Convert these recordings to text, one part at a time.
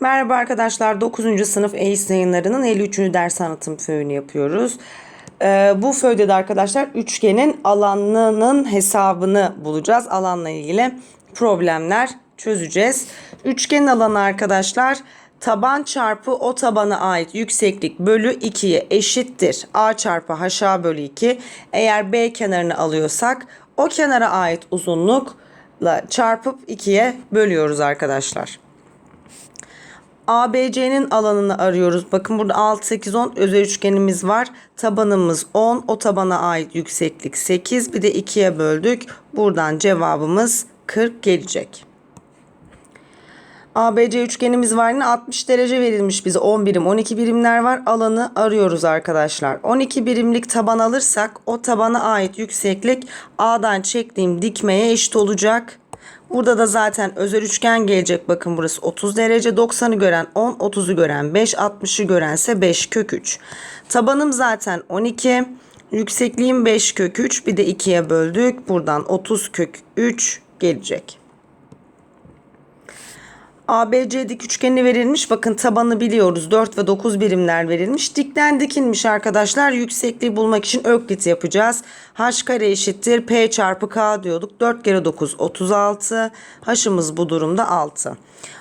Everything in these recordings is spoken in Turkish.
Merhaba arkadaşlar 9. sınıf EYS yayınlarının 53. ders anlatım föyünü yapıyoruz. Ee, bu föyde de arkadaşlar üçgenin alanının hesabını bulacağız. Alanla ilgili problemler çözeceğiz. Üçgenin alanı arkadaşlar taban çarpı o tabana ait yükseklik bölü 2'ye eşittir. A çarpı HA bölü 2. Eğer B kenarını alıyorsak o kenara ait uzunlukla çarpıp 2'ye bölüyoruz arkadaşlar. ABC'nin alanını arıyoruz. Bakın burada 6, 8, 10 özel üçgenimiz var. Tabanımız 10. O tabana ait yükseklik 8. Bir de 2'ye böldük. Buradan cevabımız 40 gelecek. ABC üçgenimiz var. Yine 60 derece verilmiş bize. 10 birim, 12 birimler var. Alanı arıyoruz arkadaşlar. 12 birimlik taban alırsak o tabana ait yükseklik A'dan çektiğim dikmeye eşit olacak. Burada da zaten özel üçgen gelecek. Bakın burası 30 derece. 90'ı gören 10, 30'u gören 5, 60'ı görense 5 kök 3. Tabanım zaten 12. Yüksekliğim 5 kök 3. Bir de 2'ye böldük. Buradan 30 kök 3 gelecek. ABC dik üçgeni verilmiş. Bakın tabanı biliyoruz. 4 ve 9 birimler verilmiş. Dikten dikilmiş arkadaşlar. Yüksekliği bulmak için öklit yapacağız. H kare eşittir. P çarpı K diyorduk. 4 kere 9 36. H'ımız bu durumda 6.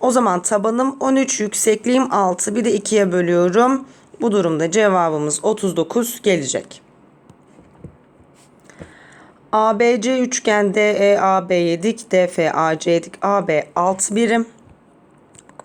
O zaman tabanım 13. Yüksekliğim 6. Bir de 2'ye bölüyorum. Bu durumda cevabımız 39 gelecek. ABC üçgen DEAB'ye dik, DFAC dik, AB 6 birim.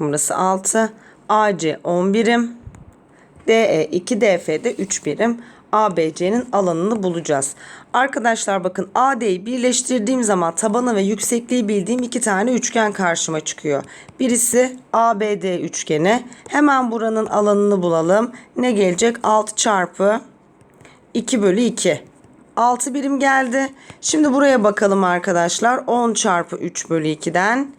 Burası 6. AC 10 birim. DE 2 DF'de 3 birim. ABC'nin alanını bulacağız. Arkadaşlar bakın AD'yi birleştirdiğim zaman tabanı ve yüksekliği bildiğim iki tane üçgen karşıma çıkıyor. Birisi ABD üçgeni. Hemen buranın alanını bulalım. Ne gelecek? 6 çarpı 2 bölü 2. 6 birim geldi. Şimdi buraya bakalım arkadaşlar. 10 çarpı 3 bölü 2'den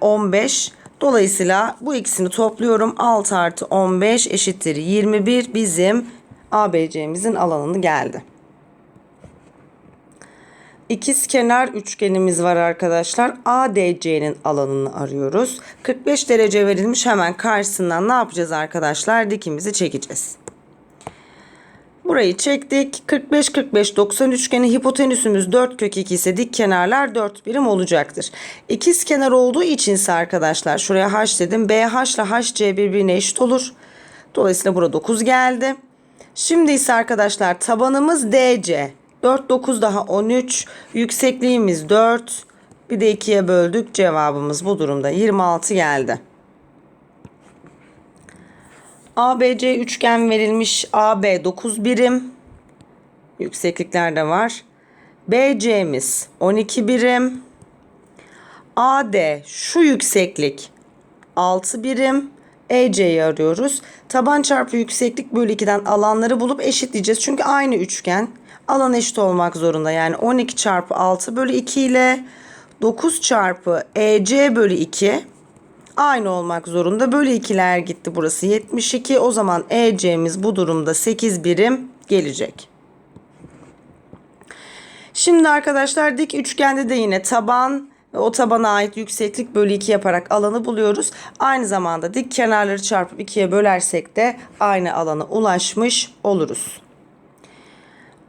15. Dolayısıyla bu ikisini topluyorum. 6 artı 15 eşittir 21 bizim ABC'mizin alanını geldi. İkiz kenar üçgenimiz var arkadaşlar. ADC'nin alanını arıyoruz. 45 derece verilmiş hemen karşısından ne yapacağız arkadaşlar? Dikimizi çekeceğiz. Burayı çektik. 45 45 90 üçgeni hipotenüsümüz 4 kök 2 ise dik kenarlar 4 birim olacaktır. İkiz kenar olduğu için ise arkadaşlar şuraya h dedim. BH ile HC birbirine eşit olur. Dolayısıyla burada 9 geldi. Şimdi ise arkadaşlar tabanımız DC. 4 9 daha 13. Yüksekliğimiz 4. Bir de 2'ye böldük. Cevabımız bu durumda 26 geldi. ABC üçgen verilmiş. AB 9 birim. Yükseklikler de var. BC'miz 12 birim. AD şu yükseklik 6 birim. EC'yi arıyoruz. Taban çarpı yükseklik bölü 2'den alanları bulup eşitleyeceğiz. Çünkü aynı üçgen. Alan eşit olmak zorunda. Yani 12 çarpı 6 bölü 2 ile 9 çarpı EC bölü 2 aynı olmak zorunda. Bölü 2'ler gitti burası 72. O zaman EC'miz bu durumda 8 birim gelecek. Şimdi arkadaşlar dik üçgende de yine taban o tabana ait yükseklik bölü 2 yaparak alanı buluyoruz. Aynı zamanda dik kenarları çarpıp 2'ye bölersek de aynı alana ulaşmış oluruz.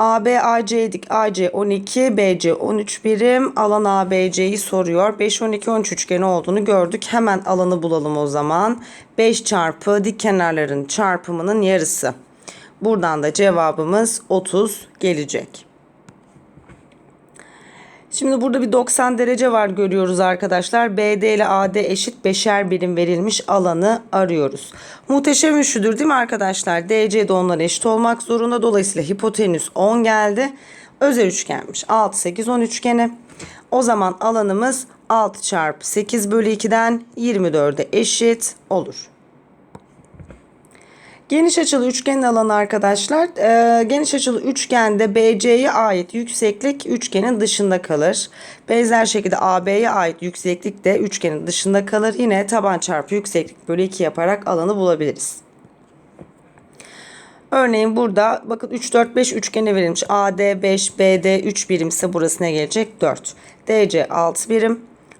AB AC dik AC 12 BC 13 birim alan ABC'yi soruyor. 5 12 13 üçgeni olduğunu gördük. Hemen alanı bulalım o zaman. 5 çarpı dik kenarların çarpımının yarısı. Buradan da cevabımız 30 gelecek. Şimdi burada bir 90 derece var görüyoruz arkadaşlar. BD ile AD eşit beşer birim verilmiş alanı arıyoruz. Muhteşem üçlüdür değil mi arkadaşlar? DC de onlara eşit olmak zorunda. Dolayısıyla hipotenüs 10 geldi. Özel üçgenmiş. 6, 8, 10 üçgeni. O zaman alanımız 6 çarpı 8 bölü 2'den 24'e eşit olur. Geniş açılı üçgenin alanı arkadaşlar. E, geniş açılı üçgende BC'ye ait yükseklik üçgenin dışında kalır. Benzer şekilde AB'ye ait yükseklik de üçgenin dışında kalır. Yine taban çarpı yükseklik bölü 2 yaparak alanı bulabiliriz. Örneğin burada bakın 3 4 5 üçgeni verilmiş. AD 5, BD 3 birimse burası ne gelecek? 4. DC 6 birim.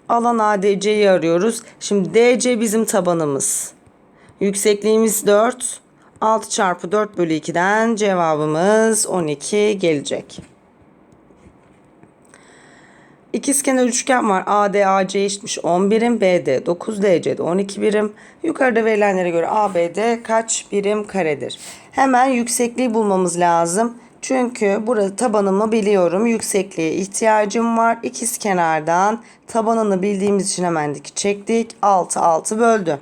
Alan ADC'yi arıyoruz. Şimdi DC bizim tabanımız. Yüksekliğimiz 4. 6 çarpı 4 bölü 2'den cevabımız 12 gelecek. İkizkenar üçgen var. AD AC eşitmiş 10 birim. BD 9 DC de 12 birim. Yukarıda verilenlere göre ABD kaç birim karedir? Hemen yüksekliği bulmamız lazım. Çünkü burada tabanımı biliyorum. Yüksekliğe ihtiyacım var. İkiz kenardan tabanını bildiğimiz için hemen dik çektik. 6 6 böldü.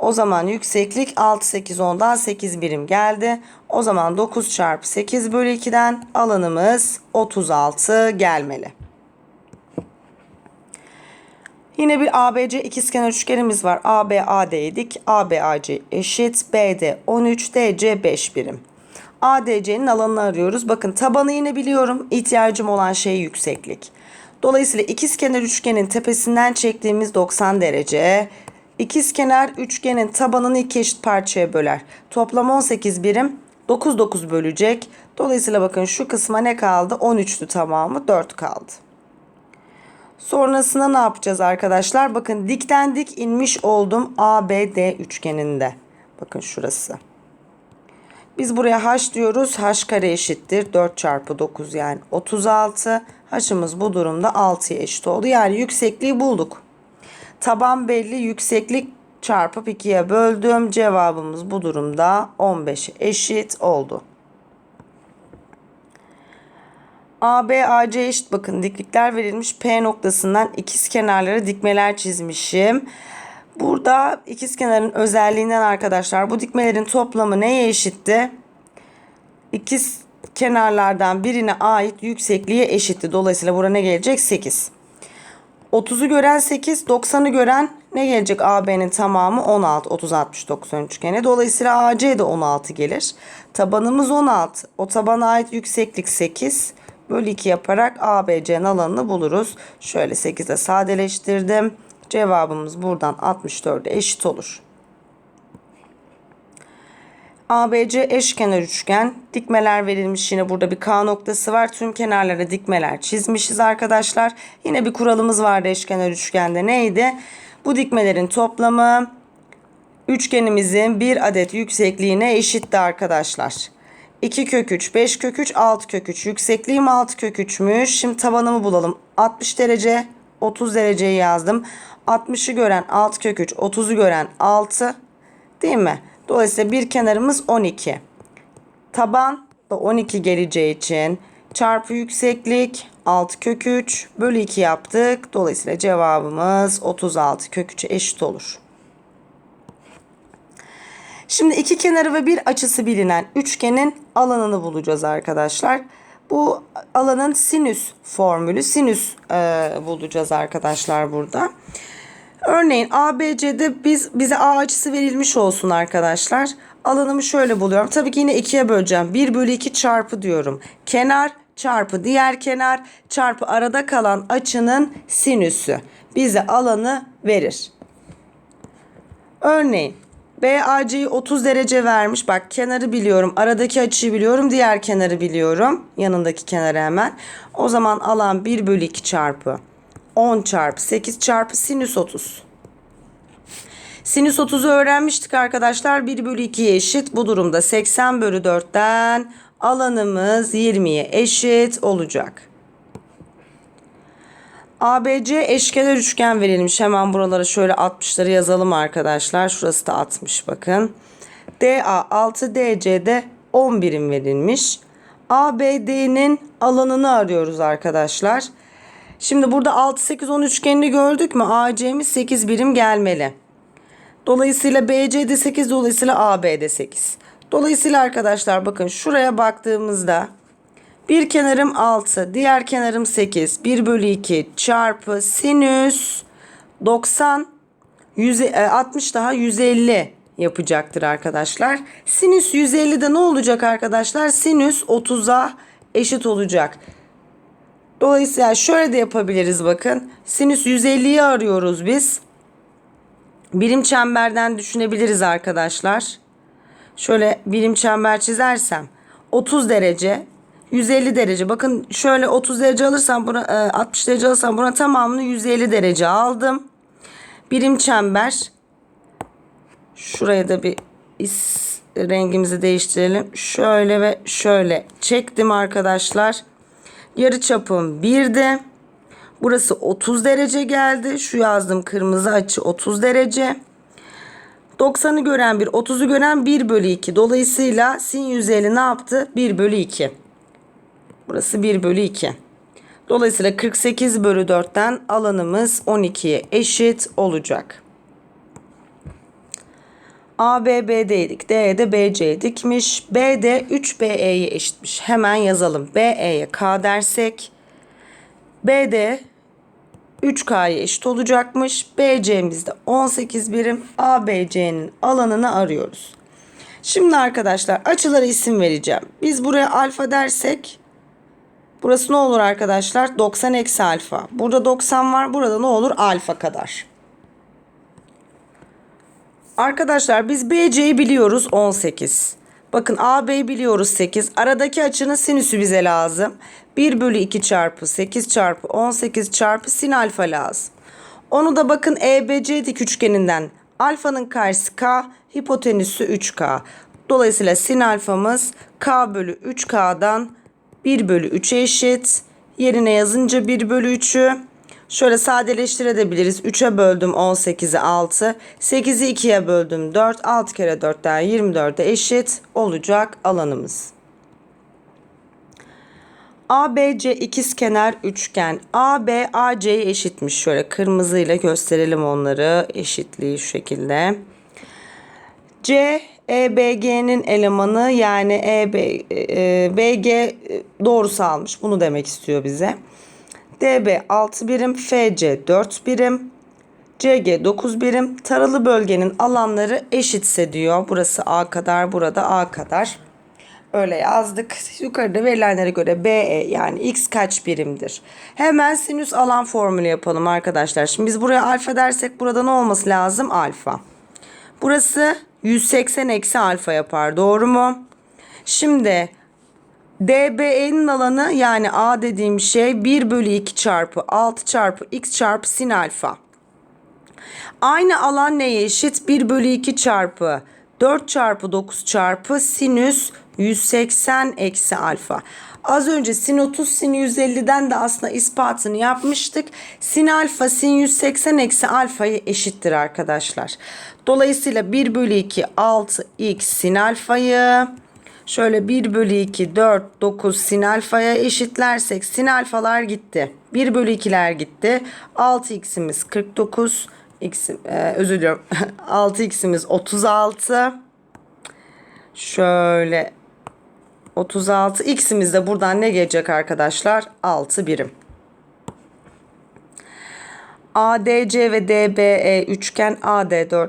O zaman yükseklik 6 8 10'dan 8 birim geldi. O zaman 9 çarpı 8 bölü 2'den alanımız 36 gelmeli. Yine bir ABC ikizkenar üçgenimiz var. AB AD'ye dik. AB AC eşit. BD 13 DC 5 birim. ADC'nin alanını arıyoruz. Bakın tabanı yine biliyorum. İhtiyacım olan şey yükseklik. Dolayısıyla ikizkenar üçgenin tepesinden çektiğimiz 90 derece. İkizkenar üçgenin tabanını iki eşit parçaya böler. Toplam 18 birim. 9 9 bölecek. Dolayısıyla bakın şu kısma ne kaldı? 13'tü tamamı 4 kaldı. Sonrasında ne yapacağız arkadaşlar? Bakın dikten dik inmiş oldum ABD üçgeninde. Bakın şurası. Biz buraya h diyoruz. h kare eşittir. 4 çarpı 9 yani 36. h'ımız bu durumda 6'ya eşit oldu. Yani yüksekliği bulduk. Taban belli. Yükseklik çarpıp 2'ye böldüm. Cevabımız bu durumda 15'e eşit oldu. AB AC eşit bakın diklikler verilmiş. P noktasından ikiz kenarlara dikmeler çizmişim. Burada ikiz kenarın özelliğinden arkadaşlar bu dikmelerin toplamı neye eşitti? İkiz kenarlardan birine ait yüksekliğe eşitti. Dolayısıyla buraya ne gelecek? 8. 30'u gören 8, 90'ı gören ne gelecek? AB'nin tamamı 16, 30, 60, 90 üçgeni. Dolayısıyla AC de 16 gelir. Tabanımız 16. O tabana ait yükseklik 8 bölü 2 yaparak ABC'nin alanını buluruz. Şöyle 8'e sadeleştirdim. Cevabımız buradan 64'e eşit olur. ABC eşkenar üçgen. Dikmeler verilmiş yine burada bir K noktası var. Tüm kenarlara dikmeler çizmişiz arkadaşlar. Yine bir kuralımız vardı eşkenar üçgende. Neydi? Bu dikmelerin toplamı üçgenimizin bir adet yüksekliğine eşitti arkadaşlar. 2 kök 3, 5 kök 3, 6 kök 3. Yüksekliğim 6 kök 3'müş. Şimdi tabanımı bulalım. 60 derece, 30 dereceyi yazdım. 60'ı gören 6 kök 3, 30'u gören 6. Değil mi? Dolayısıyla bir kenarımız 12. Taban da 12 geleceği için çarpı yükseklik 6 kök 3 bölü 2 yaptık. Dolayısıyla cevabımız 36 kök 3'e eşit olur. Şimdi iki kenarı ve bir açısı bilinen üçgenin alanını bulacağız arkadaşlar. Bu alanın sinüs formülü. Sinüs e, bulacağız arkadaşlar burada. Örneğin ABC'de biz bize A açısı verilmiş olsun arkadaşlar. Alanımı şöyle buluyorum. Tabii ki yine ikiye böleceğim. 1 bölü 2 çarpı diyorum. Kenar çarpı diğer kenar çarpı arada kalan açının sinüsü bize alanı verir. Örneğin BAC'yi 30 derece vermiş. Bak kenarı biliyorum. Aradaki açıyı biliyorum. Diğer kenarı biliyorum. Yanındaki kenarı hemen. O zaman alan 1 bölü 2 çarpı 10 çarpı 8 çarpı sinüs 30. Sinüs 30'u öğrenmiştik arkadaşlar. 1 bölü 2'ye eşit. Bu durumda 80 bölü 4'ten alanımız 20'ye eşit olacak. ABC eşkenar üçgen verilmiş. Hemen buralara şöyle 60'ları yazalım arkadaşlar. Şurası da 60 bakın. DA 6 DC'de 10 birim verilmiş. ABD'nin alanını arıyoruz arkadaşlar. Şimdi burada 6 8 10 üçgenini gördük mü? AC'miz 8 birim gelmeli. Dolayısıyla BC'de 8 dolayısıyla AB'de 8. Dolayısıyla arkadaşlar bakın şuraya baktığımızda bir kenarım 6, diğer kenarım 8. 1 bölü 2 çarpı sinüs 90, 100, 60 daha 150 yapacaktır arkadaşlar. Sinüs 150'de ne olacak arkadaşlar? Sinüs 30'a eşit olacak. Dolayısıyla şöyle de yapabiliriz bakın. Sinüs 150'yi arıyoruz biz. Birim çemberden düşünebiliriz arkadaşlar. Şöyle birim çember çizersem 30 derece 150 derece. Bakın şöyle 30 derece alırsam buna e, 60 derece alırsam buna tamamını 150 derece aldım. Birim çember. Şuraya da bir is, rengimizi değiştirelim. Şöyle ve şöyle çektim arkadaşlar. Yarı çapım 1'di. Burası 30 derece geldi. Şu yazdım kırmızı açı 30 derece. 90'ı gören bir 30'u gören 1 bölü 2. Dolayısıyla sin 150 ne yaptı? 1 bölü 2. Burası 1 bölü 2. Dolayısıyla 48 bölü 4'ten alanımız 12'ye eşit olacak. A, B, B'deydik. D de BC'ye dikmiş. B de 3BE'ye eşitmiş. Hemen yazalım. BE'ye K dersek B de 3K'ya eşit olacakmış. BC'mizde 18 birim. ABC'nin alanını arıyoruz. Şimdi arkadaşlar açılara isim vereceğim. Biz buraya alfa dersek burası ne olur arkadaşlar? 90 eksi alfa. Burada 90 var. Burada ne olur? Alfa kadar. Arkadaşlar biz BC'yi biliyoruz 18. Bakın AB'yi biliyoruz 8. Aradaki açının sinüsü bize lazım. 1 bölü 2 çarpı 8 çarpı 18 çarpı sin alfa lazım. Onu da bakın EBC dik üçgeninden alfanın karşısı K, hipotenüsü 3K. Dolayısıyla sin alfamız K bölü 3K'dan 1 bölü 3'e eşit. Yerine yazınca 1 bölü 3'ü Şöyle sadeleştirebiliriz. 3'e böldüm 18'i 6. 8'i 2'ye böldüm 4. 6 kere 4'ten 24'e eşit olacak alanımız. ABC ikizkenar üçgen. AB AC'ye eşitmiş. Şöyle kırmızıyla gösterelim onları. Eşitliği şu şekilde. C EBG'nin elemanı yani EB, e, BG doğrusu almış. Bunu demek istiyor bize. DB 6 birim, FC 4 birim, CG 9 birim. Taralı bölgenin alanları eşitse diyor. Burası A kadar, burada A kadar. Öyle yazdık. Yukarıda verilenlere göre BE yani X kaç birimdir? Hemen sinüs alan formülü yapalım arkadaşlar. Şimdi biz buraya alfa dersek burada ne olması lazım? Alfa. Burası 180 eksi alfa yapar. Doğru mu? Şimdi DB'nin alanı yani A dediğim şey 1 bölü 2 çarpı 6 çarpı x çarpı sin alfa. Aynı alan neye eşit? 1 bölü 2 çarpı 4 çarpı 9 çarpı sinüs 180 eksi alfa. Az önce sin 30 sin 150'den de aslında ispatını yapmıştık. Sin alfa sin 180 eksi alfayı eşittir arkadaşlar. Dolayısıyla 1 bölü 2 6 x sin alfayı Şöyle 1 bölü 2, 4, 9 sin alfaya eşitlersek sin alfalar gitti. 1 bölü 2'ler gitti. 6x'imiz 49. X, e, özür diliyorum. 6x'imiz 36. Şöyle 36. X'imiz de buradan ne gelecek arkadaşlar? 6 birim. ADC ve DBE üçgen AD4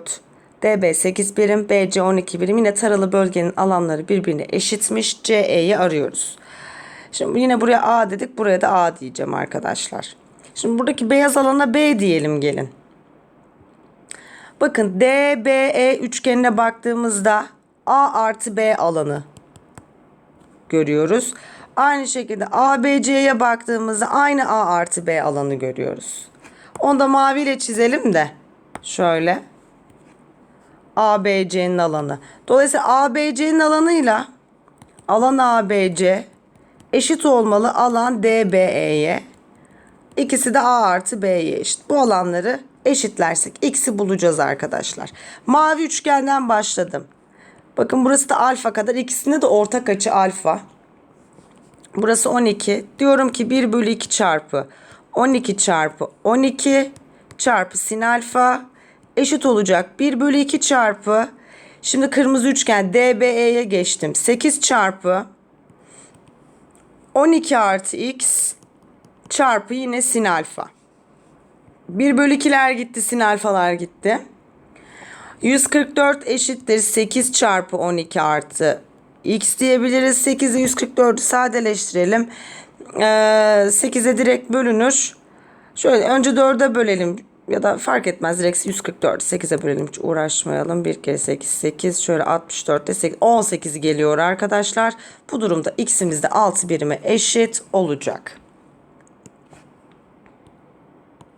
DB 8 birim, BC 12 birim. Yine taralı bölgenin alanları birbirine eşitmiş. CE'yi arıyoruz. Şimdi yine buraya A dedik. Buraya da A diyeceğim arkadaşlar. Şimdi buradaki beyaz alana B diyelim gelin. Bakın DBE üçgenine baktığımızda A artı B alanı görüyoruz. Aynı şekilde ABC'ye baktığımızda aynı A artı B alanı görüyoruz. Onu da maviyle çizelim de. Şöyle. ABC'nin alanı. Dolayısıyla ABC'nin alanıyla alan ABC eşit olmalı alan DBE'ye. İkisi de A artı B'ye eşit. Bu alanları eşitlersek x'i bulacağız arkadaşlar. Mavi üçgenden başladım. Bakın burası da alfa kadar. İkisinde de ortak açı alfa. Burası 12. Diyorum ki 1 bölü 2 çarpı 12 çarpı 12 çarpı sin alfa eşit olacak. 1 bölü 2 çarpı şimdi kırmızı üçgen DBE'ye geçtim. 8 çarpı 12 artı x çarpı yine sin alfa. 1 bölü 2'ler gitti sin alfalar gitti. 144 eşittir 8 çarpı 12 artı x diyebiliriz. 8'i 144'ü sadeleştirelim. Ee, 8'e direkt bölünür. Şöyle önce 4'e bölelim. Ya da fark etmez direkt 144 8'e bölelim hiç uğraşmayalım. 1 kere 8 8 şöyle 64'te 8 18 geliyor arkadaşlar. Bu durumda x'imiz de 6 birime eşit olacak.